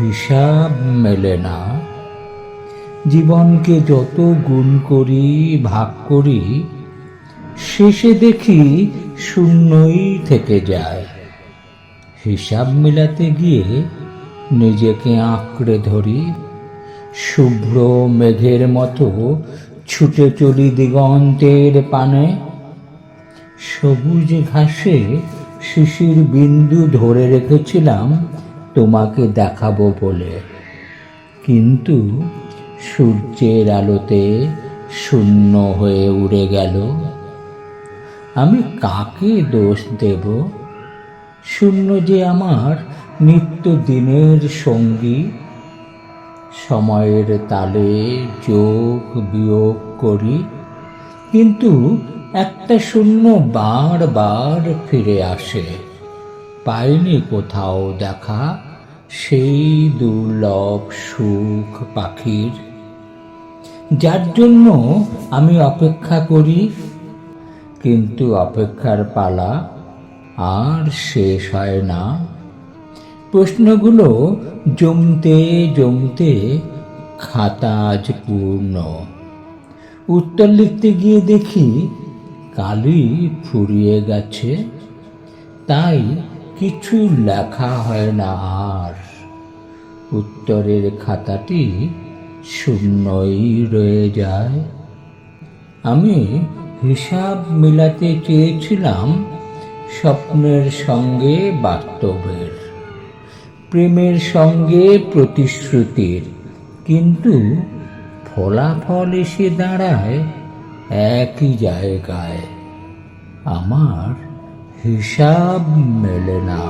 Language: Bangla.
হিসাব মেলে না। জীবনকে যত গুণ করি, ভাগ করি, শেষে দেখি শূন্যই থেকে যায়। হিসাব মেলাতে গিয়ে নিজেকে আঁকড়ে ধরি। শুভ্র মেঘের মতো ছুটে চলি দিগন্তের পানে। সবুজ ঘাসে শিশির বিন্দু ধরে রেখেছিলাম তোমাকে দেখাবো বলে। কিন্তু সূর্যের আলোতে শূন্য হয়ে উড়ে গেল। আমি কাকে দোষ দেব? শূন্য যে আমার নিত্য দিনের সঙ্গী। সময়ের তালে যোগ বিয়োগ করি, কিন্তু একটা শূন্য বারবার ফিরে আসে। পাইনি কোথাও দেখা সেই দুর্লভ সুখ পাখির। যার জন্য আমি অপেক্ষা করি, কিন্তু অপেক্ষার পালা আর শেষ হয় না। প্রশ্নগুলো জমতে জমতে খাতা আজ পূর্ণ। উত্তর লিখতে গিয়ে দেখি কালি ফুরিয়ে গেছে। তাই কিছু লেখা হয় না আর। উত্তরের খাতাটি শূন্যই রয়ে যায়। আমি হিসাব মিলাতে চেয়েছিলাম স্বপ্নের সঙ্গে বাস্তবের, প্রেমের সঙ্গে প্রতিশ্রুতির। কিন্তু ফলাফল এসে দাঁড়ায় একই জায়গায়। আমার হিসাব মেলে না